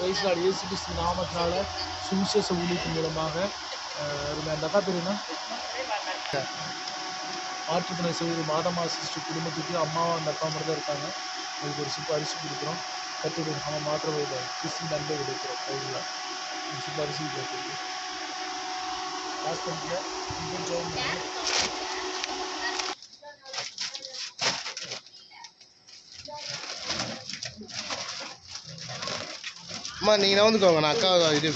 பிரைஸ்லாட் இயேசு கிறிஸ்து நாமத்தினால சுவிசேஷ ஊழியத்தின் மூலமாக அந்த அக்கா பேர் என்ன? மாற்றுத்திறனை செய்து மாதமா சிஸ்டர் குடும்பத்துக்கு அம்மாவும் அந்த அக்கா மட்டும் தான் இருக்காங்க. அதுக்கு ஒரு சிப்பு அரிசி கொடுக்குறோம். கத்துடைய நாம மாற்ற வைத்த கிறிஸ்து நன்மை கொடுக்குறோம். கையில் சுப்பு அரிசி கொடுக்குறது காசு அம்மா நீங்கள் நவந்துக்கோங்க நான் அக்கா இது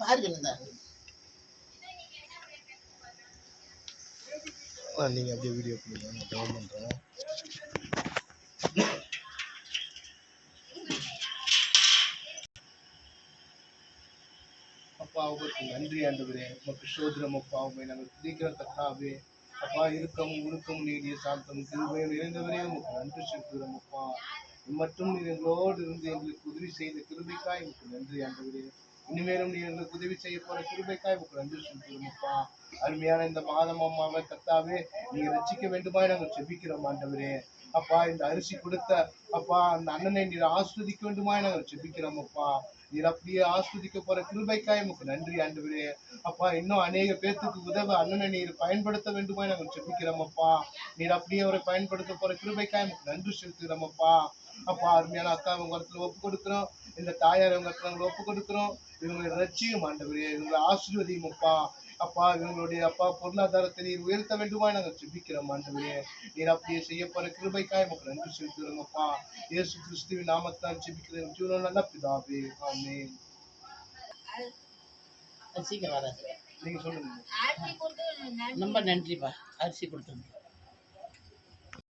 பாருங்க நீங்கள் அப்படியே வீடியோ பண்ணுங்க நான் டவுன் பண்ணுறேன் அப்பா உங்களுக்கு நன்றி ஆண்டவரே. உமக்கு சோதனம் அப்பா உண்மை நாங்கள் துதிக்கிற கத்தாவே அப்பா இறுக்கம் உருக்கம் நீடிய சாந்தம் திருவே நிறைந்தவரே உமக்கு நன்றி செலுத்துகிறோம் அப்பா. மற்றும் நீர் எங்களோடு இருந்து எங்களுக்கு உதவி செய்த கிருபைக்காய் உமக்கு நன்றி ஆண்டவரே. இனிமேலும் நீ எங்களுக்கு உதவி செய்ய போற கிருபைக்காய் உமக்கு நன்றி செலுத்துகிறோம் அப்பா. அருமையான இந்த மாதம் அம்மாவை கத்தாவே நீங்க ரசிக்க வேண்டுமாய் நாங்கள் செபிக்கிறோம் ஆண்டவரே. அப்பா இந்த அரிசி கொடுத்த அப்பா அந்த அண்ணனை நீர் ஆஸ்வதிக்க வேண்டுமா நாங்கள் செபிக்கிறோம் அப்பா. நீர் அப்படியே ஆஸ்வதிக்க போற கிருபைக்காய் உமக்கு நன்றி ஆண்டவரே. அப்பா இன்னும் அநேக பேர்த்துக்கு உதவ அண்ணனை நீர் பயன்படுத்த வேண்டுமா நாங்கள் செபிக்கிறோம் அப்பா. நீர் அப்படியே அவரை பயன்படுத்த போற கிருபைக்காய் உமக்கு நன்றி செலுத்துகிறோம் அப்பா. அப்பா அருமையான அக்கா உங்க இடத்துல ஒப்பு கொடுக்குறோம். இந்த தாயார் உங்க இடத்துல ஒப்பு கொடுக்குறோம். இவங்களை ரட்சியும் ஆண்டவரே. இவங்களை ஆசீர்வதியும் அப்பா. அப்பா இவங்களுடைய அப்பா பொருளாதாரத்தை நீர் உயர்த்த வேண்டுமாய் நாங்கள் செபிக்கிறோம் ஆண்டவரே. நீர் அப்படியே செய்ய போற கிருபைக்காய் உமக்கு நன்றி செலுத்துகிறோம் அப்பா இயேசு கிறிஸ்துவின் நாமத்தால் செபிக்கிறேன் ஜீவனம் நல்ல பிதாவே ஆமென். சீக்கிரம் வராது நீங்க சொல்லுங்க. ரொம்ப நன்றிப்பா. அரிசி கொடுத்தோம்